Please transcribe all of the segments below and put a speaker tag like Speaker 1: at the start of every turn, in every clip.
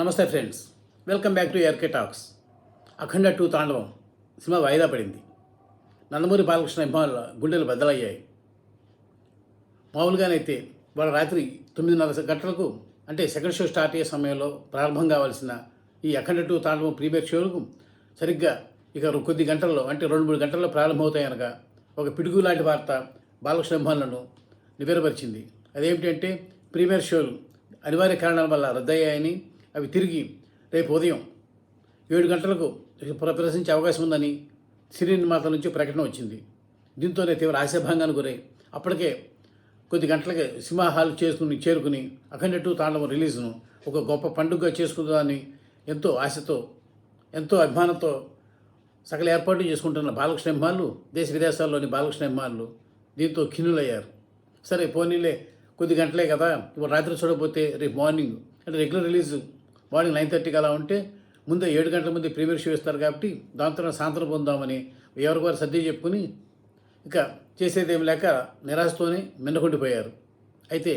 Speaker 1: నమస్తే friends. Welcome back to RK talks. Akhanda two Thandavam cinema వాయిదా పడింది. నందమూరి బాలకృష్ణ అభిమానుల గుండెలు బద్దలయ్యాయి. మామూలుగానైతే వాళ్ళ రాత్రి తొమ్మిదిన్నర గంటలకు అంటే సెకండ్ షో స్టార్ట్ అయ్యే సమయంలో ప్రారంభం కావాల్సిన ఈ అఖండ టూ తాండవం ప్రీమియర్ షోలకు సరిగ్గా ఇక కొద్ది గంటల్లో అంటే రెండు మూడు గంటల్లో ప్రారంభమవుతాయి అనగా ఒక పిడుగు లాంటి వార్త బాలకృష్ణ అభిమానులను నివేరపరిచింది. అదేమిటంటే ప్రీమియర్ షోలు అనివార్య కారణాల వల్ల రద్దయ్యాయని అవి తిరిగి రేపు ఉదయం ఏడు గంటలకు ప్రదర్శించే అవకాశం ఉందని సినీ నిర్మాత నుంచి ప్రకటన వచ్చింది. దీంతోనే తీవ్ర ఆశాభంగానికి గురై అప్పటికే కొద్ది గంటలకే సినిమా హాల్ చేసుకుని చేరుకుని అఖండ టూ తాండవం రిలీజ్ను ఒక గొప్ప పండుగగా చేసుకుందామని ఎంతో ఆశతో ఎంతో అభిమానంతో సకల ఏర్పాట్లు చేసుకుంటున్న బాలకృష్ణ అభిమానులు దేశ విదేశాల్లోని బాలకృష్ణ అభిమానులు దీంతో ఖిన్నులయ్యారు. సరే పోనీలే కొద్ది గంటలే కదా. ఇప్పుడు రాత్రి చూడకపోతే రేపు మార్నింగ్ అంటే రెగ్యులర్ రిలీజ్ మార్నింగ్ నైన్ థర్టీకి అలా ఉంటే ముందే ఏడు గంటల ముందు ప్రీమియర్ షో ఇస్తారు కాబట్టి దాంతో సాయంత్రం పొందామని ఎవరికి వారు సర్ది చెప్పుకుని ఇక చేసేదేమి లేక నిరాశతోనే మిన్నకుండిపోయారు అయితే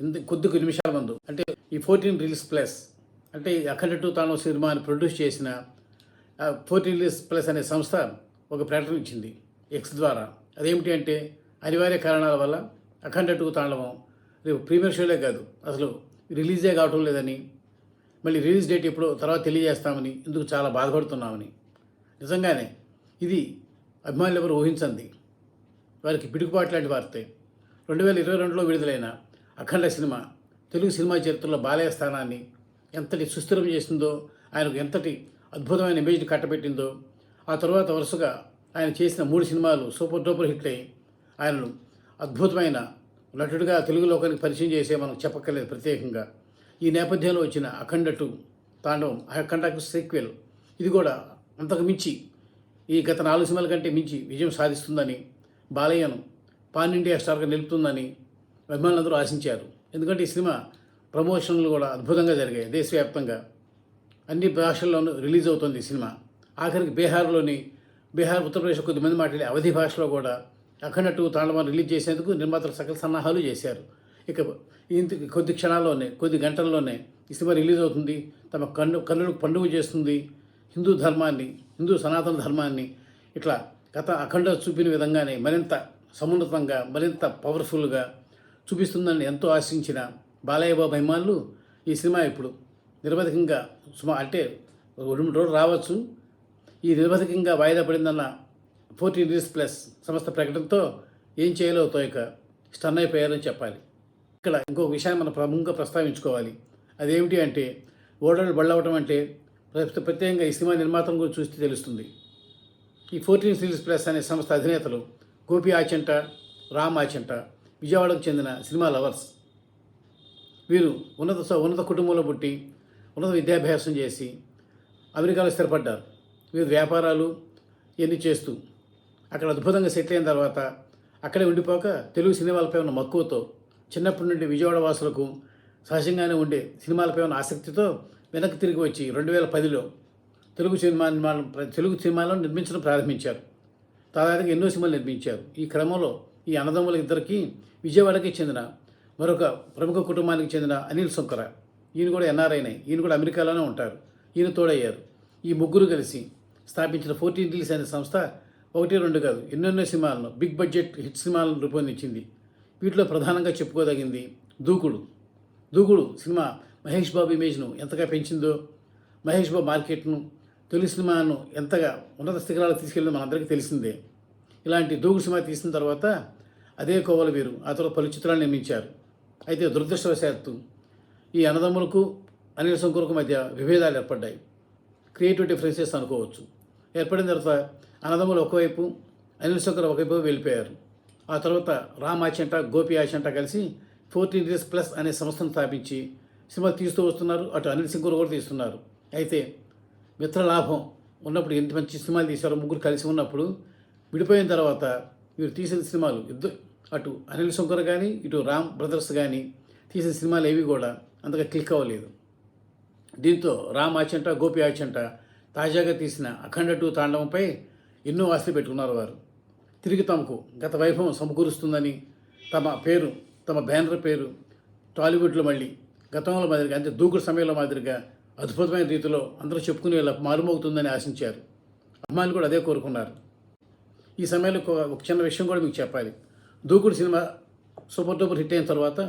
Speaker 1: ఇంత కొద్ది నిమిషాల ముందు అంటే ఈ ఫోర్టీన్ రిలీజ్ ప్లస్ అంటే ఈ అఖండ టూ తాను సినిమాని ప్రొడ్యూస్ చేసిన ఫోర్టీన్ రిలీజ్ ప్లస్ అనే సంస్థ ఒక ప్రకటన ఇచ్చింది ఎక్స్ ద్వారా. అదేమిటి అంటే అనివార్య కారణాల వల్ల అఖండ టూ తాండవం రేపు ప్రీమియర్ షోలే కాదు అసలు రిలీజే కావటం లేదని మళ్ళీ రిలీజ్ డేట్ ఎప్పుడో తర్వాత తెలియజేస్తామని ఇందుకు చాలా బాధపడుతున్నామని. నిజంగానే ఇది అభిమానులు ఎవరు ఊహించండి వారికి పిడుగుపాటు లాంటి వార్తే. రెండు వేల ఇరవై రెండులో విడుదలైన అఖండ సినిమా తెలుగు సినిమా చరిత్రలో బాలయ్య స్థానాన్ని ఎంతటి సుస్థిరం చేసిందో ఆయనకు ఎంతటి అద్భుతమైన ఇమేజ్ని కట్టబెట్టిందో ఆ తర్వాత వరుసగా ఆయన చేసిన మూడు సినిమాలు సూపర్ డూపర్ హిట్ అయ్యి ఆయనను అద్భుతమైన నటుడిగా తెలుగు లోకానికి పరిచయం చేసే మనం చెప్పక్కర్లేదు ప్రత్యేకంగా. ఈ నేపథ్యంలో వచ్చిన అఖండ టూ తాండవం అఖండకు సీక్వెల్ ఇది కూడా అంతకు మించి ఈ గత నాలుగు సినిమాల కంటే మించి విజయం సాధిస్తుందని బాలయ్యను పాన్ ఇండియా స్టార్గా నిలుపుతుందని అభిమానులందరూ ఆశించారు. ఎందుకంటే ఈ సినిమా ప్రమోషన్లు కూడా అద్భుతంగా జరిగాయి దేశవ్యాప్తంగా. అన్ని భాషల్లోనూ రిలీజ్ అవుతుంది ఈ సినిమా. ఆఖరికి బీహార్లోని బీహార్ ఉత్తరప్రదేశ్ కొద్దిమంది మాట్లాడే అవధి భాషలో కూడా అఖండ టూ తాండవాన్ని రిలీజ్ చేసేందుకు నిర్మాతలు సకల సన్నాహాలు చేశారు. ఇక ఇంత కొద్ది క్షణాల్లోనే కొద్ది గంటల్లోనే ఈ సినిమా రిలీజ్ అవుతుంది. తమ కన్ను కన్నులకు పండుగ చేస్తుంది. హిందూ ధర్మాన్ని హిందూ సనాతన ధర్మాన్ని ఇట్లా గత అఖండ చూపిన విధంగానే మరింత సమున్నతంగా మరింత పవర్ఫుల్గా చూపిస్తుందని ఎంతో ఆశించిన బాలయ్య బాబు అభిమానులు ఈ సినిమా ఇప్పుడు నిరవధికంగా సుమా అంటే రెండు రోజులు రావచ్చు. ఈ నిరవధికంగా వాయిదా పడిందన్న ఫోర్టీన్ డేస్ ప్లస్ సంస్థ ప్రకటనతో ఏం చేయాలో తోయక స్టన్ అయిపోయారని చెప్పాలి. ఇక్కడ ఇంకో విషయాన్ని మనం ప్రముఖంగా ప్రస్తావించుకోవాలి. అదేమిటి అంటే ఓడలు బళ్ళవటం అంటే ప్రత్యేకంగా ఈ సినిమా నిర్మాతం గురించి చూస్తే తెలుస్తుంది. ఈ ఫోర్టీన్ సిరీస్ ప్లస్ అనే సంస్థ అధినేతలు గోపి ఆచంట రామ్ ఆచంట విజయవాడకు చెందిన సినిమా లవర్స్. వీరు ఉన్నత స- ఉన్నత కుటుంబంలో పుట్టి ఉన్నత విద్యాభ్యాసం చేసి అమెరికాలో స్థిరపడ్డారు. వీరు వ్యాపారాలు ఇవన్నీ చేస్తూ అక్కడ అద్భుతంగా సెటిల్ అయిన తర్వాత అక్కడే ఉండిపోక తెలుగు సినిమాలపై ఉన్న మక్కువతో చిన్నప్పటి నుండి విజయవాడ వాసులకు సహజంగానే ఉండే సినిమాలపై ఉన్న ఆసక్తితో వెనక్కి తిరిగి వచ్చి రెండు వేల పదిలో తెలుగు సినిమా నిర్మాణం తెలుగు సినిమాలను నిర్మించడం ప్రారంభించారు. దాదాపుగా ఎన్నో సినిమాలు నిర్మించారు. ఈ క్రమంలో ఈ అన్నదమ్ముల ఇద్దరికి విజయవాడకి చెందిన మరొక ప్రముఖ కుటుంబానికి చెందిన అనిల్ సుంకర ఈయన కూడా ఎన్ఆర్ఐనే ఈయన కూడా అమెరికాలోనే ఉంటారు. ఈయన తోడయ్యారు. ఈ ముగ్గురు కలిసి స్థాపించిన ఫోర్టీన్ రిలీజ్ అనే సంస్థ ఒకటి రెండు కాదు ఎన్నెన్నో సినిమాలను బిగ్ బడ్జెట్ హిట్ సినిమాలను రూపొందించింది. వీటిలో ప్రధానంగా చెప్పుకోదగింది దూకుడు. దూకుడు సినిమా మహేష్ బాబు ఇమేజ్ను ఎంతగా పెంచిందో మహేష్ బాబు మార్కెట్ను తొలి సినిమాను ఎంతగా ఉన్నత శిఖరాలకు తీసుకెళ్ళిందో మనందరికీ తెలిసిందే. ఇలాంటి దూకుడు సినిమా తీసిన తర్వాత అదే కోవల వీరు ఆ తర్వాత పలు చిత్రాలు నిర్మించారు. అయితే దురదృష్టవశాత్తు ఈ అన్నదమ్ములకు అనిల్ శంకర్కు మధ్య విభేదాలు ఏర్పడ్డాయి. క్రియేటివ్ డిఫరెన్సెస్ అనుకోవచ్చు. ఏర్పడిన తర్వాత అన్నదమ్ములు ఒకవైపు అనిల్ శంకర్ ఒకవైపు వెళ్ళిపోయారు. ఆ తర్వాత రామ్ ఆచంట గోపి ఆచంట కలిసి ఫోర్టీన్ డేస్ ప్లస్ అనే సంస్థను స్థాపించి సినిమా తీస్తూ వస్తున్నారు. అటు అనిల్ సింగ్ కూడా తీస్తున్నారు. అయితే మిత్ర లాభం ఉన్నప్పుడు ఎంత మంచి సినిమాలు తీశారు ముగ్గురు కలిసి ఉన్నప్పుడు విడిపోయిన తర్వాత వీరు తీసిన సినిమాలు ఇద్దరు అటు అనిల్ శంకర్ కానీ ఇటు రామ్ బ్రదర్స్ కానీ తీసిన సినిమాలు ఏవి కూడా అంతగా క్లిక్ అవ్వలేదు. దీంతో రామ్ ఆచంట గోపి ఆచంట తాజాగా తీసిన అఖండ టూ తాండవంపై ఎన్నో ఆశలు పెట్టుకున్నారు వారు. తిరిగి తమకు గత వైభవం సమకూరుస్తుందని తమ పేరు తమ బ్యానర్ పేరు టాలీవుడ్లో మళ్ళీ గతంలో మాదిరిగా అంటే దూకుడు సమయంలో మాదిరిగా అద్భుతమైన రీతిలో అందరూ చెప్పుకునేలా మారుమోగుతుందని ఆశించారు. అమ్మాయిలు కూడా అదే కోరుకున్నారు. ఈ సమయంలో ఒక చిన్న విషయం కూడా మీకు చెప్పాలి. దూకుడు సినిమా సూపర్ డూపర్ హిట్ అయిన తర్వాత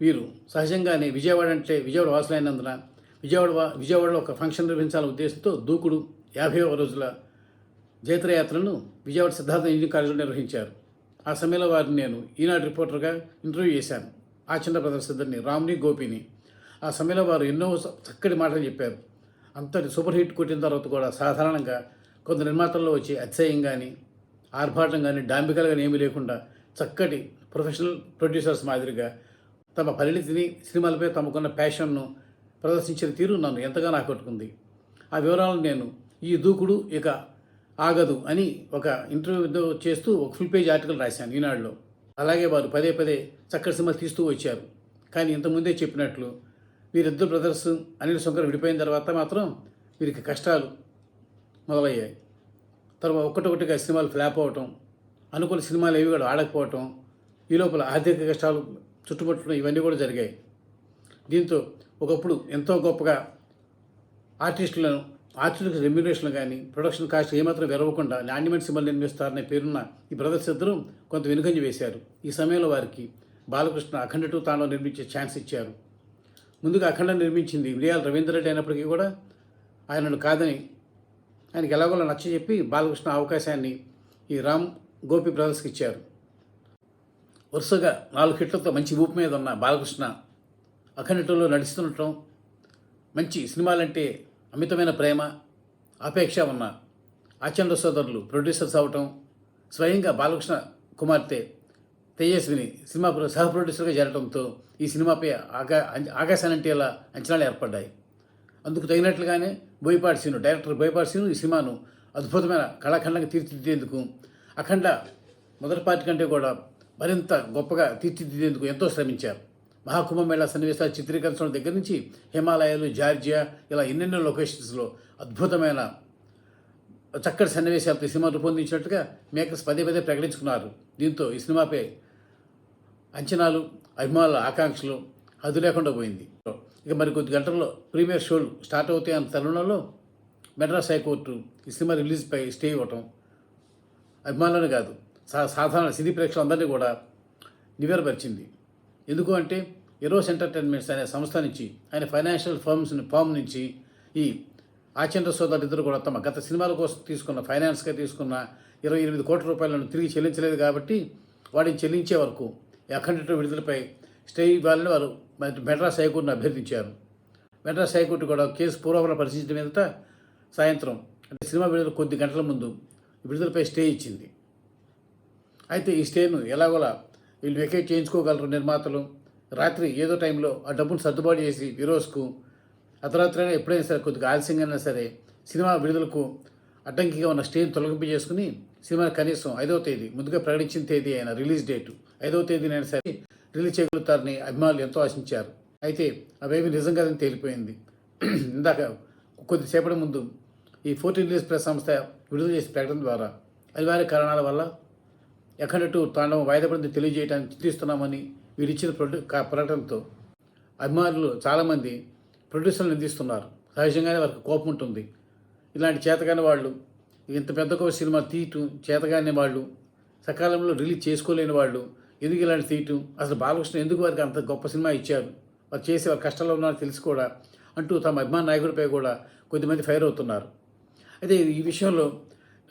Speaker 1: వీరు సహజంగానే విజయవాడ అంటే విజయవాడ వాసులైనందున విజయవాడ విజయవాడలో ఒక ఫంక్షన్ నిర్వహించాలనే ఉద్దేశంతో దూకుడు యాభై రోజుల జైత్రయాత్రను విజయవాడ సిద్ధార్థ ఇంజనీరింగ్ కాలేజీలో నిర్వహించారు. ఆ సమయంలో వారిని నేను ఈనాడు రిపోర్టర్గా ఇంటర్వ్యూ చేశాను. ఆ చిన్న బ్రదర్స్ రామ్ని గోపిని. ఆ సమయంలో వారు ఎన్నో చక్కటి మాటలు చెప్పారు. అంతటి సూపర్ హిట్ కొట్టిన తర్వాత కూడా సాధారణంగా కొంత నిర్మాతల్లో వచ్చి అతిశయం కానీ ఆర్భాటం కానీ డాంబికలు కానీ ఏమీ లేకుండా చక్కటి ప్రొఫెషనల్ ప్రొడ్యూసర్స్ మాదిరిగా తమ పరిణితిని సినిమాలపై తమకున్న ప్యాషన్ను ప్రదర్శించిన తీరు నన్ను ఎంతగానో ఆకట్టుకుంది. ఆ వివరాలను నేను ఈ దూకుడు ఇక ఆగదు అని ఒక ఇంటర్వ్యూ చేస్తూ ఒక ఫుల్ పేజ్ ఆర్టికల్ రాశాను ఈనాడులో. అలాగే వారు పదే పదే చక్కటి సినిమాలు తీస్తూ వచ్చారు. కానీ ఇంతకుముందే చెప్పినట్లు వీరిద్దరు బ్రదర్స్ అనిల్ శంకర్ విడిపోయిన తర్వాత మాత్రం వీరికి కష్టాలు మొదలయ్యాయి. తర్వాత ఒక్కటొక్కటిగా సినిమాలు ఫ్లాప్ అవటం అనుకున్న సినిమాలు ఏవి కూడా ఆడకపోవటం ఈ లోపల ఆర్థిక కష్టాలు చుట్టుముట్టడం ఇవన్నీ కూడా జరిగాయి. దీంతో ఒకప్పుడు ఎంతో గొప్పగా ఆర్టిస్టులను ఆర్చులకు రెమ్యునేషన్ కానీ ప్రొడక్షన్ కాస్ట్ ఏమాత్రం వెరవకుండా నాణ్యమైన సినిమాలు నిర్మిస్తారనే పేరున్న ఈ బ్రదర్స్ ఇద్దరు కొంత వెనుకంజ వేశారు. ఈ సమయంలో వారికి బాలకృష్ణ అఖండ టూ తాండవ నిర్మించే ఛాన్స్ ఇచ్చారు. ముందుగా అఖండ నిర్మించింది విడియాల రవీంద్ర రెడ్డి అయినప్పటికీ కూడా ఆయనను కాదని ఆయనకి ఎలాగోలా నచ్చ చెప్పి బాలకృష్ణ అవకాశాన్ని ఈ రామ్ గోపి బ్రదర్స్కి ఇచ్చారు. వరుసగా నాలుగు హిట్లతో మంచి ఊపు మీద ఉన్న బాలకృష్ణ అఖండ టూలో నడుస్తుండటం మంచి సినిమాలంటే అమితమైన ప్రేమ అపేక్ష ఉన్న ఆచంద సోదరులు ప్రొడ్యూసర్స్ అవటం స్వయంగా బాలకృష్ణ కుమార్తె తేజస్విని సినిమా సహ ప్రొడ్యూసర్గా చేరడంతో ఈ సినిమాపై ఆకా ఆకాశానంటేలా అంచనాలు ఏర్పడ్డాయి. అందుకు తగినట్లుగానే బోయపాటి సీను డైరెక్టర్ బోయపాటి సీను ఈ సినిమాను అద్భుతమైన కళాఖండంగా తీర్చిదిద్దేందుకు అఖండ మొదటి పార్టీ కంటే కూడా మరింత గొప్పగా తీర్చిదిద్దేందుకు ఎంతో శ్రమించారు. మహాకుంభమేళా సన్నివేశాలు చిత్రీకరించడం దగ్గర నుంచి హిమాలయాలు జార్జియా ఇలా ఎన్నెన్నో లొకేషన్స్లో అద్భుతమైన చక్కటి సన్నివేశాలతో ఈ సినిమా రూపొందించినట్టుగా మేకర్స్ పదే పదే ప్రకటించుకున్నారు. దీంతో ఈ సినిమాపై అంచనాలు అభిమానుల ఆకాంక్షలు హద్దు లేకుండా పోయింది. ఇక మరి కొద్ది గంటల్లో ప్రీమియర్ షోలు స్టార్ట్ అవుతాయి అన్న తరుణంలో మెడ్రాస్ హైకోర్టు ఈ సినిమా రిలీజ్పై స్టే ఇవ్వటం అభిమానులను కాదు సా సాధారణ సినీ ప్రేక్షకులందరినీ కూడా నివేరపరిచింది ఎందుకు అంటే ఎరోస్ ఎంటర్టైన్మెంట్స్ అనే సంస్థ నుంచి ఆయన ఫైనాన్షియల్ ఫర్మ్స్ ఫామ్ నుంచి ఈ ఆచంద్ర సోదరు ఇద్దరు కూడా తమ గత సినిమాల కోసం తీసుకున్న ఫైనాన్స్గా తీసుకున్న ఇరవై ఎనిమిది కోట్ల రూపాయలను తిరిగి చెల్లించలేదు కాబట్టి వాటిని చెల్లించే వరకు అఖండిత విడుదలపై స్టే ఇవ్వాలని వారు మెడ్రాస్ హైకోర్టును అభ్యర్థించారు. మెడ్రాస్ హైకోర్టు కూడా కేసు పూర్వపర పరిశీలించిన మీదట సాయంత్రం అంటే సినిమా విడుదల కొద్ది గంటల ముందు విడుదలపై స్టే ఇచ్చింది. అయితే ఈ స్టేను ఎలాగోలా వీళ్ళు వెకేట్ చేయించుకోగలరు నిర్మాతలు. రాత్రి ఏదో టైంలో ఆ డబ్బును సర్దుబాటు చేసి విరోస్కు అర్ధరాత్రైనా ఎప్పుడైనా సరే కొద్దిగా ఆలస్యంగా అయినా సరే సినిమా విడుదలకు అడ్డంకిగా ఉన్న స్టేజ్ తొలగింపు చేసుకుని సినిమా కనీసం ఐదవ తేదీ ముందుగా ప్రకటించిన తేదీ అయిన రిలీజ్ డేటు ఐదవ తేదీనైనా సరే రిలీజ్ చేయగలుగుతారని అభిమానులు ఎంతో ఆశించారు. అయితే అవేమి నిజం కాదని తేలిపోయింది. ఇందాక కొద్దిసేపటి ముందు ఈ ఫోర్టీన్ రిలీజ్ ప్రెస్ సంస్థ విడుదల చేసిన ప్రకటన ద్వారా అనివార్య కారణాల వల్ల ఎక్కడట్టు తాండవం వాయిదా పడింది తెలియజేయడానికి చింతిస్తున్నామని వీరిచ్చిన ప్రొడ్యూ ప్రకటనతో అభిమానులు చాలామంది ప్రొడ్యూసర్లు నిందిస్తున్నారు. సహజంగానే వారికి కోపం ఉంటుంది. ఇలాంటి చేతగాని వాళ్ళు ఇంత పెద్ద గొప్ప సినిమా తీయటం చేతగాని వాళ్ళు సకాలంలో రిలీజ్ చేసుకోలేని వాళ్ళు ఎందుకు ఇలాంటి తీయటం? అసలు బాలకృష్ణ ఎందుకు వారికి అంత గొప్ప సినిమా ఇచ్చారు? వారు చేసే వారు కష్టాల్లో ఉన్నారో తెలిసి కూడా అంటూ తమ అభిమాన నాయకుడిపై కూడా కొద్దిమంది ఫైర్ అవుతున్నారు. అయితే ఈ విషయంలో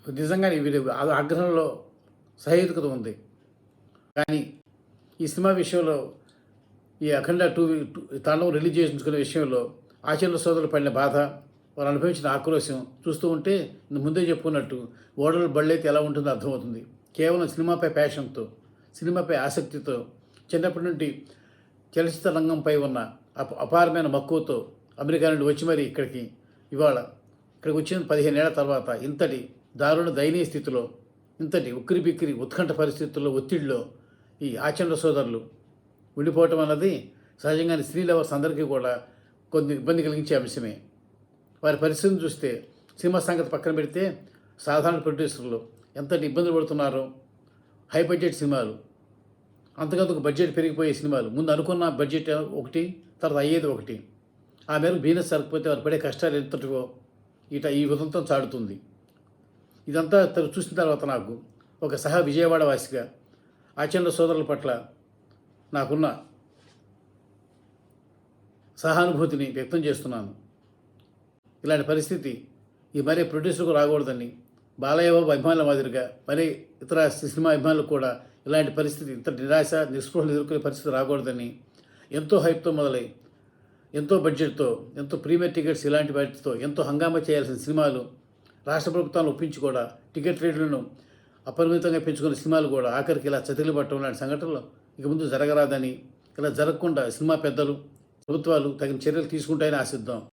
Speaker 1: నిజంగానే వీరి ఆగ్రహంలో సహేతుకత ఉంది. కానీ ఈ సినిమా విషయంలో ఈ అఖండ టూ తాండవం రిలీజ్ చేయించుకునే విషయంలో ఆచరణ సోదరులు పడిన బాధ వారు అనుభవించిన ఆక్రోశం చూస్తూ ఉంటే ముందే చెప్పుకున్నట్టు ఓడలు బళ్ళైతే ఎలా ఉంటుందో అర్థమవుతుంది. కేవలం సినిమాపై ప్యాషన్తో సినిమాపై ఆసక్తితో చిన్నప్పటి నుండి చలచిత్ర రంగంపై ఉన్న అప అపారమైన మక్కువతో అమెరికా నుండి వచ్చి మరి ఇక్కడికి ఇవాళ ఇక్కడికి వచ్చిన పదిహేను ఏళ్ళ తర్వాత ఇంతటి దారుణ దయనీయ స్థితిలో ఇంతటి ఉక్కిరి బిక్కిరి ఉత్కంఠ పరిస్థితుల్లో ఒత్తిడిలో ఈ ఆచండ సోదరులు ఉండిపోవటం అన్నది సహజంగానే స్త్రీ లవర్స్ అందరికీ కూడా కొన్ని ఇబ్బంది కలిగించే అంశమే. వారి పరిస్థితిని చూస్తే సినిమా సంగతి పక్కన పెడితే సాధారణ ప్రొడ్యూసర్లు ఎంతటి ఇబ్బందులు పడుతున్నారో హై బడ్జెట్ సినిమాలు అంతకంతకు బడ్జెట్ పెరిగిపోయే సినిమాలు ముందు అనుకున్న బడ్జెట్ ఒకటి తర్వాత అయ్యేది ఒకటి. ఆ మేరకు బిజినెస్ సరకపోతే వారు పడే కష్టాలు ఎంతటివో ఇట ఈ ఉదంతం చాడుతుంది ఇదంతా తె- చూసిన తర్వాత నాకు ఒక సహా విజయవాడ వాసిగా ఆచరణ సోదరుల పట్ల నాకున్న సహానుభూతిని వ్యక్తం చేస్తున్నాను. ఇలాంటి పరిస్థితి ఈ మరీ ప్రొడ్యూసర్కు రాకూడదని బాలయ్య బాబు అభిమానుల మాదిరిగా మరీ ఇతర సినిమా అభిమానులకు కూడా ఇలాంటి పరిస్థితి ఇంత నిరాశ నిస్పృహలు ఎదుర్కొనే పరిస్థితి రాకూడదని ఎంతో హైప్తో మొదలై ఎంతో బడ్జెట్తో ఎంతో ప్రీమియర్ టికెట్స్ ఇలాంటి వాటితో ఎంతో హంగామా చేయాల్సిన సినిమాలు రాష్ట్ర ప్రభుత్వాన్ని ఒప్పించి కూడా టికెట్ రేట్లను అపరిమితంగా పెంచుకున్న సినిమాలు కూడా ఆఖరికి ఇలా చతికిలు పట్టడం లాంటి సంఘటనలు ఇక ముందు జరగరాదని ఇలా జరగకుండా సినిమా పెద్దలు ప్రభుత్వాలు తగిన చర్యలు తీసుకుంటాయని ఆశిద్దాం.